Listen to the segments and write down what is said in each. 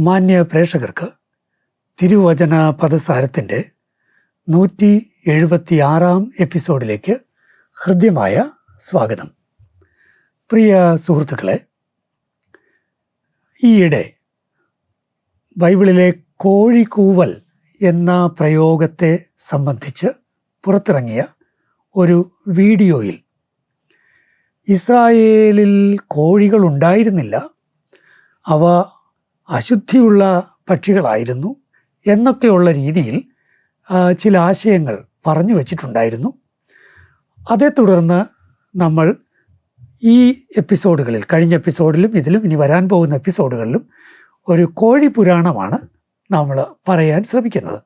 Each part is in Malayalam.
മാന്യ പ്രേക്ഷകർക്ക് തിരുവചന പദസാരത്തിന്റെ നൂറ്റി എഴുപത്തി ആറാം എപ്പിസോഡിലേക്ക് ഹൃദ്യമായ സ്വാഗതം. പ്രിയ സുഹൃത്തുക്കളെ ഈയിടെ ബൈബിളിലെ കോഴിക്കൂവൽ എന്ന പ്രയോഗത്തെ സംബന്ധിച്ച് പുറത്തിറങ്ങിയ ഒരു വീഡിയോയിൽ ഇസ്രായേലിൽ കോഴികളുണ്ടായിരുന്നില്ല. അവ അശുദ്ധിയുള്ള പക്ഷികളായിരുന്നു എന്നൊക്കെയുള്ള രീതിയിൽ ചില ആശയങ്ങൾ പറഞ്ഞു വച്ചിട്ടുണ്ടായിരുന്നു. അതേ തുടർന്ന് നമ്മൾ ഈ എപ്പിസോഡുകളിൽ കഴിഞ്ഞ എപ്പിസോഡിലും ഇതിലും ഇനി വരാൻ പോകുന്ന എപ്പിസോഡുകളിലും ഒരു കോഴി പുരാണമാണ് നമ്മൾ പറയാൻ ശ്രമിക്കുന്നത്.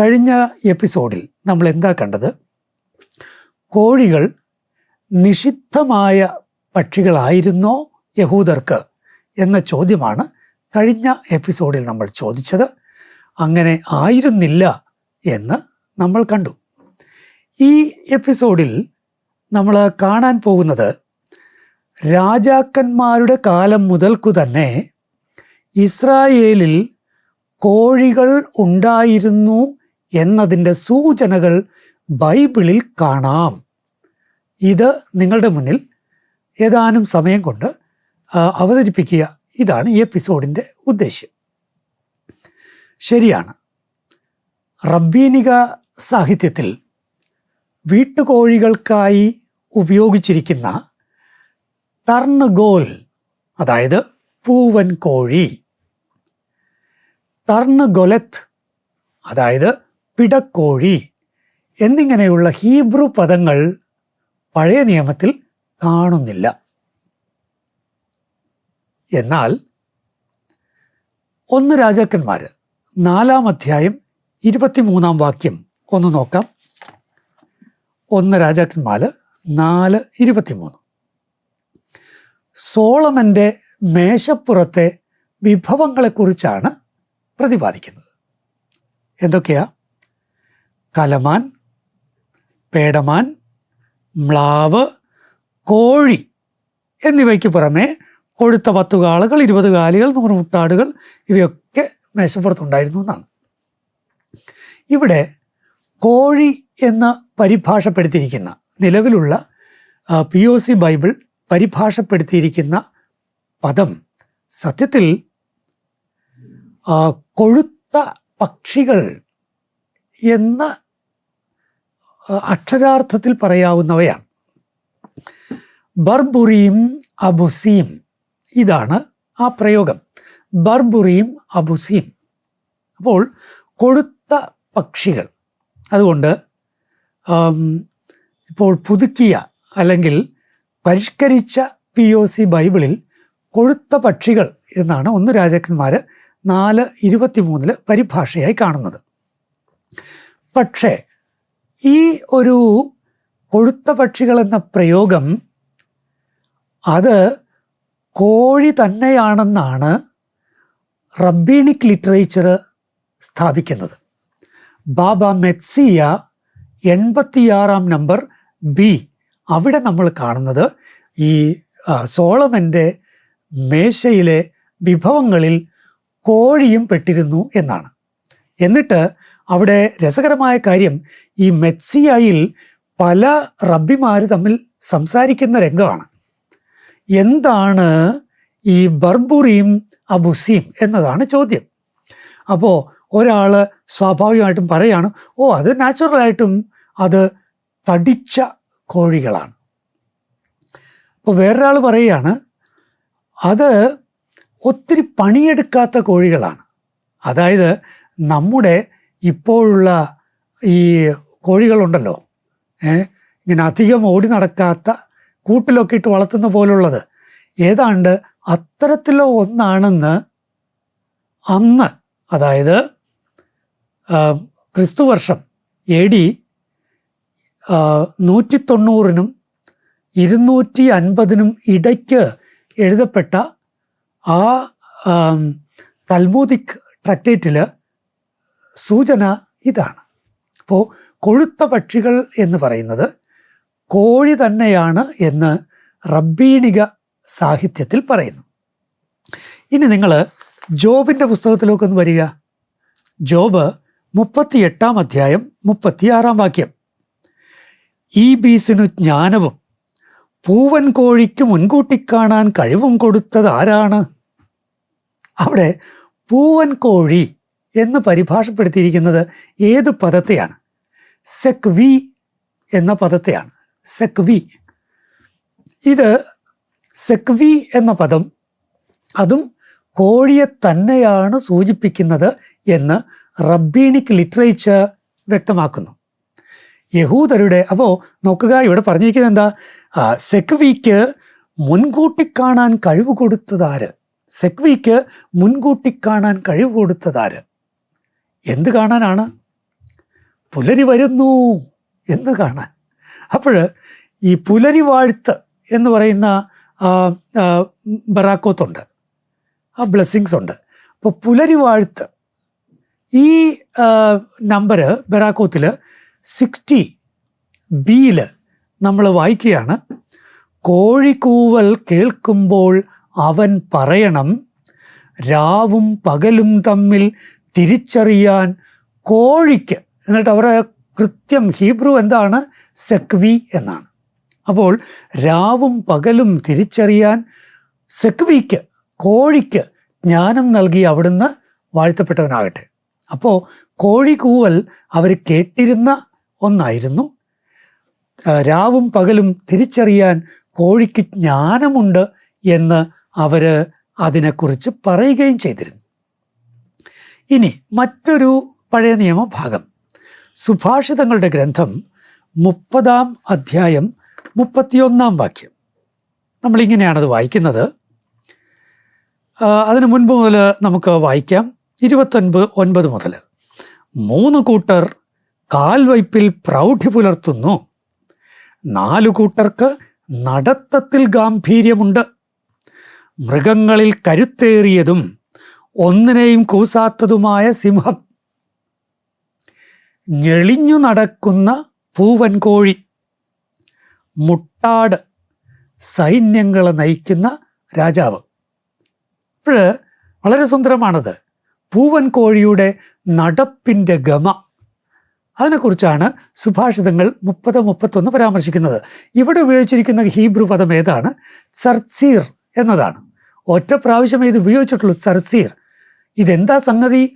കഴിഞ്ഞ എപ്പിസോഡിൽ നമ്മൾ എന്താ കണ്ടത്? കോഴികൾ നിഷിദ്ധമായ പക്ഷികളായിരുന്നോ യഹൂദർക്ക്? എന്ന ചോദ്യമാണ് കഴിഞ്ഞ എപ്പിസോഡിൽ നമ്മൾ ചോദിച്ചത് അങ്ങനെ ആയിരുന്നില്ല എന്ന് നമ്മൾ കണ്ടു. ഈ എപ്പിസോഡിൽ നമ്മൾ കാണാൻ പോകുന്നത് രാജാക്കന്മാരുടെ കാലം മുതൽക്കു തന്നെ ഇസ്രായേലിൽ കോഴികൾ ഉണ്ടായിരുന്നു എന്നതിന്റെ സൂചനകൾ ബൈബിളിൽ കാണാം. ഇത് നിങ്ങളുടെ മുന്നിൽ ഏതാനും സമയം കൊണ്ട് അവതരിപ്പിക്കുക. ഇതാണ് ഈ എപ്പിസോഡിന്റെ ഉദ്ദേശ്യം. ശരിയാണ്. റബ്ബീനിക സാഹിത്യത്തിൽ വീട്ടുകോഴികൾക്കായി ഉപയോഗിച്ചിരിക്കുന്ന തർണഗോൽ അതായത് പൂവൻ കോഴി തർണഗൊലത്ത് അതായത് പിടക്കോഴി എന്നിങ്ങനെയുള്ള ഹീബ്രു പദങ്ങൾ പഴയ നിയമത്തിൽ കാണുന്നില്ല. എന്നാൽ ഒന്ന് രാജാക്കന്മാർ നാലാം അധ്യായം ഇരുപത്തിമൂന്നാം വാക്യം. ഒന്ന് നോക്കാം. ഒന്ന് രാജാക്കന്മാർ നാല് ഇരുപത്തിമൂന്ന്. സോളമന്റെ മേശപ്പുറത്തെ വിഭവങ്ങളെക്കുറിച്ചാണ് പ്രതിപാദിക്കുന്നത്. എന്തൊക്കെയാ? കലമാൻ പേടമാൻ മ്ലാവ് കോഴി എന്നിവയ്ക്ക് പുറമെ കൊഴുത്ത പത്തു കാളുകൾ ഇരുപത് കാലികൾ നൂറ് മുട്ടാടുകൾ ഇവയൊക്കെ മേശപ്പുറത്തുണ്ടായിരുന്നു എന്നാണ്. ഇവിടെ കോഴി എന്ന പരിഭാഷപ്പെടുത്തിയിരിക്കുന്ന നിലവിലുള്ള പി ഒ സി ബൈബിൾ പരിഭാഷപ്പെടുത്തിയിരിക്കുന്ന പദം സത്യത്തിൽ കൊഴുത്ത പക്ഷികൾ എന്ന അക്ഷരാർത്ഥത്തിൽ പറയാവുന്നവയാണ്. ബർബുറിയും അബുസീം ഇതാണ് ആ പ്രയോഗം. ബർബുറിയും അബുസിയും. അപ്പോൾ കൊഴുത്ത പക്ഷികൾ. അതുകൊണ്ട് ഇപ്പോൾ പുതുക്കിയ അല്ലെങ്കിൽ പരിഷ്കരിച്ച പി ഒ സി ബൈബിളിൽ കൊഴുത്ത പക്ഷികൾ എന്നാണ് ഒന്ന് രാജാക്കന്മാർ നാല് ഇരുപത്തിമൂന്നിൽ പരിഭാഷയായി കാണുന്നത്. പക്ഷേ ഈ ഒരു കൊഴുത്ത പക്ഷികൾ എന്ന പ്രയോഗം അത് കോഴി തന്നെയാണെന്നാണ് റബ്ബീണിക് ലിറ്ററേച്ചർ സ്ഥാപിക്കുന്നത്. ബാബ മെത്സിയ എൺപത്തിയാറാം നമ്പർ ബി. അവിടെ നമ്മൾ കാണുന്നത് ഈ സോളമന്റെ മേശയിലെ വിഭവങ്ങളിൽ കോഴിയും പെട്ടിരുന്നു എന്നാണ്. എന്നിട്ട് അവിടെ രസകരമായ കാര്യം ഈ മെത്സിയയിൽ പല റബ്ബിമാർ തമ്മിൽ സംസാരിക്കുന്ന രംഗമാണ്. എന്താണ് ഈ ബർബുറിയും അബുസീം എന്നതാണ് ചോദ്യം. അപ്പോൾ ഒരാൾ സ്വാഭാവികമായിട്ടും പറയാണ് ഓ അത് നാച്ചുറലായിട്ടും അത് തടിച്ച കോഴികളാണ്. അപ്പോൾ വേറൊരാൾ പറയുകയാണ് അത് ഒത്തിരി പണിയെടുക്കാത്ത കോഴികളാണ്. അതായത് നമ്മുടെ ഇപ്പോഴുള്ള ഈ കോഴികളുണ്ടല്ലോ ഇങ്ങനെ അധികം ഓടി നടക്കാത്ത കൂട്ടിലൊക്കെ ഇട്ട് വളർത്തുന്ന പോലുള്ളത്. ഏതാണ്ട് അത്തരത്തിലോ ഒന്നാണെന്ന് അന്ന് അതായത് ക്രിസ്തുവർഷം എ ഡി നൂറ്റി തൊണ്ണൂറിനും ഇരുന്നൂറ്റി അൻപതിനും ഇടയ്ക്ക് എഴുതപ്പെട്ട ആ തൽമൂദിക് ട്രക്റ്റേറ്റിൽ സൂചന ഇതാണ്. അപ്പോൾ കൊഴുത്ത പക്ഷികൾ എന്ന് പറയുന്നത് കോഴി തന്നെയാണ് എന്ന് റബ്ബീണിക സാഹിത്യത്തിൽ പറയുന്നു. ഇനി നിങ്ങൾ ജോബിന്റെ പുസ്തകത്തിലേക്ക് ഒന്ന് വരിക. ജോബ് മുപ്പത്തി എട്ടാം അധ്യായം മുപ്പത്തിയാറാം വാക്യം. ഈ ബീസിനു ജ്ഞാനവും പൂവൻ കോഴിക്ക് മുൻകൂട്ടി കാണാൻ കഴിവും കൊടുത്തത് ആരാണ്? അവിടെ പൂവൻ കോഴി എന്ന് പരിഭാഷപ്പെടുത്തിയിരിക്കുന്നത് ഏത് പദത്തെയാണ്? സെക് വി എന്ന പദത്തെയാണ്. സെക് വി ഇത് സെക്വി എന്ന പദം അതും കോഴിയെ തന്നെയാണ് സൂചിപ്പിക്കുന്നത് എന്ന് റബ്ബീണിക് ലിറ്ററേച്ചർ വ്യക്തമാക്കുന്നു. യഹൂദരുടെ അപ്പോൾ നോക്കുക ഇവിടെ പറഞ്ഞിരിക്കുന്നത് എന്താ? സെക്വിക്ക് മുൻകൂട്ടി കാണാൻ കഴിവ് കൊടുത്തതാര്? സെക്വിക്ക് മുൻകൂട്ടി കാണാൻ കഴിവ് കൊടുത്തതാര്? എന്ത് കാണാനാണ്? പുലരി വരുന്നു എന്ന് കാണാൻ. അപ്പോൾ ഈ പുലരി വാഴ്ത്ത് എന്ന് പറയുന്ന ബറാക്കോത്തുണ്ട്. ആ ബ്ലെസ്സിങ്സ് ഉണ്ട്. അപ്പോൾ പുലരി വാഴ്ത്ത് ഈ നമ്പർ ബറാക്കോത്തിൽ സിക്സ്റ്റി ബിയിൽ നമ്മൾ വായിക്കുകയാണ്. കോഴിക്കൂവൽ കേൾക്കുമ്പോൾ അവൻ പറയണം രാവും പകലും തമ്മിൽ തിരിച്ചറിയാൻ കോഴിക്ക്. എന്നിട്ട് അവരുടെ കൃത്യം ഹീബ്രു എന്താണ്? സെക്വി എന്നാണ്. അപ്പോൾ രാവും പകലും തിരിച്ചറിയാൻ സെക്വിക്ക് കോഴിക്ക് ജ്ഞാനം നൽകി അവിടുന്ന് വാഴ്ത്തപ്പെട്ടവനാകട്ടെ. അപ്പോൾ കോഴി കൂവൽ അവർ കേട്ടിരുന്ന ഒന്നായിരുന്നു. രാവും പകലും തിരിച്ചറിയാൻ കോഴിക്ക് ജ്ഞാനമുണ്ട് എന്ന് അവർ അതിനെക്കുറിച്ച് പറയുകയും ചെയ്തിരുന്നു. ഇനി മറ്റൊരു പഴയ നിയമ ഭാഗം. സുഭാഷിതങ്ങളുടെ ഗ്രന്ഥം മുപ്പതാം അധ്യായം മുപ്പത്തിയൊന്നാം വാക്യം. നമ്മളിങ്ങനെയാണത് വായിക്കുന്നത്. അതിനു മുൻപ് മുതൽ നമുക്ക് വായിക്കാം. ഇരുപത്തൊൻപത് ഒൻപത് മുതൽ മൂന്ന് കൂട്ടർ കാൽവയ്പിൽ പ്രൗഢി പുലർത്തുന്നു. നാലു കൂട്ടർക്ക് നടത്തത്തിൽ ഗാംഭീര്യമുണ്ട്. മൃഗങ്ങളിൽ കരുത്തേറിയതും ഒന്നിനെയും കൂസാത്തതുമായ സിംഹം. ഞെളിഞ്ഞു നടക്കുന്ന പൂവൻകോഴി മുട്ടാട് സൈന്യങ്ങളെ നയിക്കുന്ന രാജാവ്. അപ്പോൾ വളരെ സുന്ദരമാണത്. പൂവൻകോഴിയുടെ നടപ്പിന്റെ ഗമ. അതിനെക്കുറിച്ചാണ് സുഭാഷിതങ്ങൾ മുപ്പത് മുപ്പത്തൊന്ന് പരാമർശിക്കുന്നത്. ഇവിടെ ഉപയോഗിച്ചിരിക്കുന്ന ഹീബ്രു പദം ഏതാണ്? സർസീർ എന്നതാണ്. ഒറ്റ പ്രാവശ്യം ഇത് ഉപയോഗിച്ചിട്ടുള്ളൂ സർസീർ. ഇതെന്താ സംഗതി?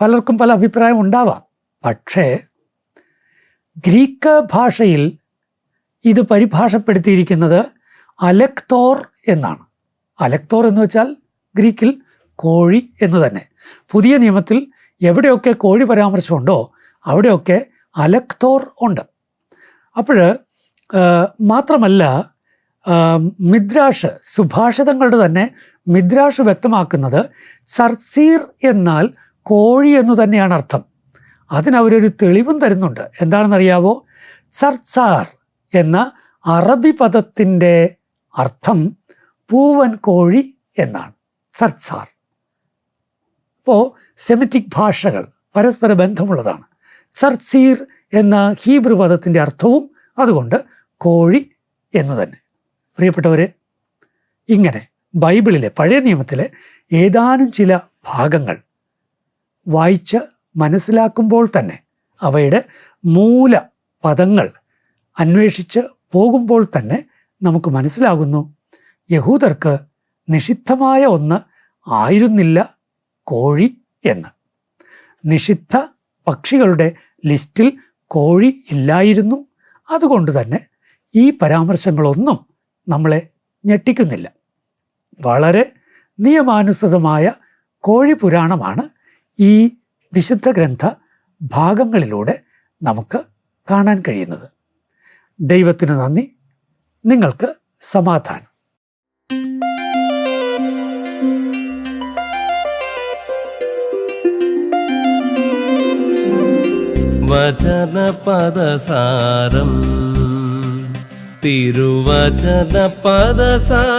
പലർക്കും പല അഭിപ്രായം ഉണ്ടാവാം. പക്ഷേ ഗ്രീക്ക് ഭാഷയിൽ ഇത് പരിഭാഷപ്പെടുത്തിയിരിക്കുന്നത് അലക്തോർ എന്നാണ്. അലക്തോർ എന്ന് വെച്ചാൽ ഗ്രീക്കിൽ കോഴി എന്ന് തന്നെ. പുതിയ നിയമത്തിൽ എവിടെയൊക്കെ കോഴി പരാമർശമുണ്ടോ അവിടെയൊക്കെ അലക്തോർ ഉണ്ട്. അപ്പോൾ മാത്രമല്ല മിദ്രാഷ് സുഭാഷിതങ്ങളുടെ തന്നെ മിദ്രാഷ് വ്യക്തമാക്കുന്നത് സർസീർ എന്നാൽ കോഴി എന്ന് തന്നെയാണ് അർത്ഥം. അതിനവരൊരു തെളിവും തരുന്നുണ്ട്. എന്താണെന്നറിയാവോ? സർസാർ എന്ന അറബി പദത്തിന്റെ അർത്ഥം പൂവൻ കോഴി എന്നാണ്. സർസാർ അപ്പോൾ സെമിറ്റിക് ഭാഷകൾ പരസ്പര ബന്ധമുള്ളതാണ്. സർസീർ എന്ന ഹീബ്രു പദത്തിന്റെ അർത്ഥവും അതുകൊണ്ട് കോഴി എന്ന് തന്നെ. പ്രിയപ്പെട്ടവരെ ഇങ്ങനെ ബൈബിളിലെ പഴയ നിയമത്തിലെ ഏതാനും ചില ഭാഗങ്ങൾ വായിച്ച് മനസ്സിലാക്കുമ്പോൾ തന്നെ അവയുടെ മൂല പദങ്ങൾ അന്വേഷിച്ച് പോകുമ്പോൾ തന്നെ നമുക്ക് മനസ്സിലാകുന്നു. യഹൂദർക്ക് നിഷിദ്ധമായ ഒന്ന് ആയിരുന്നില്ല കോഴി എന്ന്. നിഷിദ്ധ പക്ഷികളുടെ ലിസ്റ്റിൽ കോഴി ഇല്ലായിരുന്നു. അതുകൊണ്ട് തന്നെ ഈ പരാമർശങ്ങളൊന്നും നമ്മളെ ഞെട്ടിക്കുന്നില്ല. വളരെ നിയമാനുസൃതമായ കോഴി പുരാണമാണ് ഈ വിശുദ്ധ ഗ്രന്ഥ ഭാഗങ്ങളിലൂടെ നമുക്ക് കാണാൻ കഴിയുന്നത്. ദൈവത്തിന് നന്ദി. നിങ്ങൾക്ക് സമാധാനം. വചന പദസാരം തിരുവചന പദസാരം